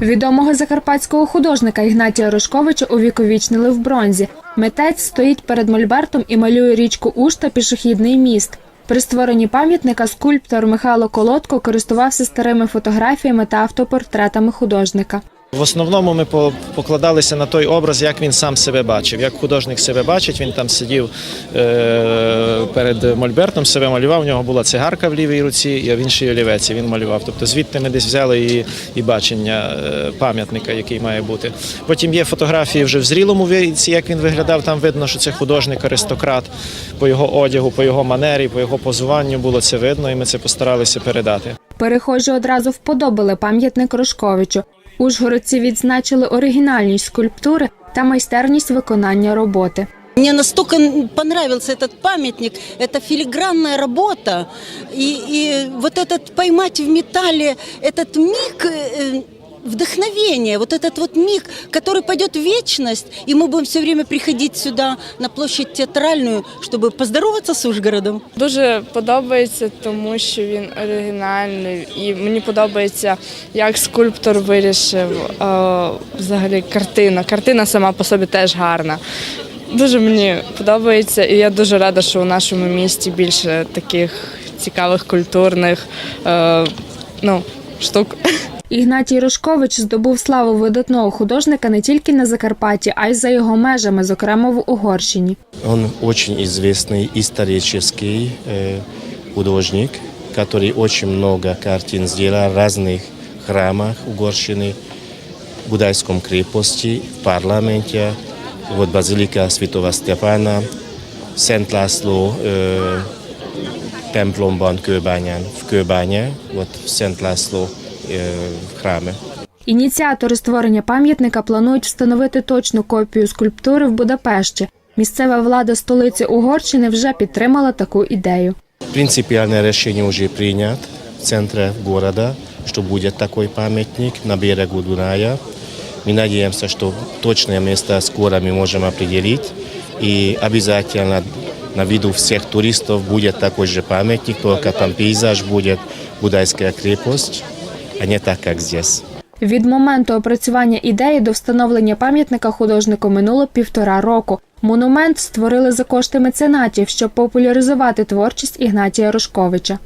Відомого закарпатського художника Ігнатія Рожковича увіковічнили в бронзі. Митець стоїть перед мольбертом і малює річку Ушта, та пішохідний міст. При створенні пам'ятника скульптор Михайло Колодко користувався старими фотографіями та автопортретами художника. В основному ми по- покладалися на той образ, як він сам себе бачив. Як художник себе бачить, він там сидів е, перед Мольбертом, себе малював. У нього була цигарка в лівій руці, а в іншій олівеці він малював. Тобто звідти ми десь взяли і, і бачення е, пам'ятника, який має бути. Потім є фотографії вже в зрілому віці, як він виглядав. Там видно, що це художник, аристократ по його одягу, по його манері, по його позуванню було це видно, і ми це постаралися передати. Перехожі одразу вподобали пам'ятник Рожковичу. Ужгородці відзначили оригінальність скульптури та майстерність виконання роботи. Мне настолько понравился этот памятник, это филигранная работа, и, и вот этот поймать в металле этот миг э, вдохновения, вот этот вот миг, который пойдет в вечность, и мы будем все время приходить сюда на площадь театральную, чтобы поздороваться с Ужгородом. Дуже подобається, тому що він оригінальний, і мені подобається, як скульптор вирішив е, взагалі картина. Картина сама по собі теж гарна. Дуже мені подобається, і я дуже рада, що у нашому місті більше таких цікавих культурних е, ну, штук. Ігнатій Рожкович здобув славу видатного художника не тільки на Закарпатті, а й за його межами, зокрема в Угорщині. Он очень известный исторический э, художник, который очень много картин сделал в разных храмах Угорщины, в Будайском крепости, в парламенте, вот базилика Святого Степана, Szent László ö, templomban Kőbányán, в Kőbánya, вот в Szent László ö, храме. Ініціатори створення пам'ятника планують встановити точну копію скульптури в Будапешті. Місцева влада столиці Угорщини вже підтримала таку ідею. Принципиальное решение уже принят в центре города, что будет такой памятник на берегу Дуная. Мы надеемся, что точное место скоро мы можем определить. И обязательно на виду всех туристов будет такой же памятник, только там пейзаж будет Будайская крепость, а не так, як здесь. Від моменту опрацювання ідеї до встановлення пам'ятника художнику минуло півтора року. Монумент створили за кошти меценатів, щоб популяризувати творчість Ігнатія Рожковича.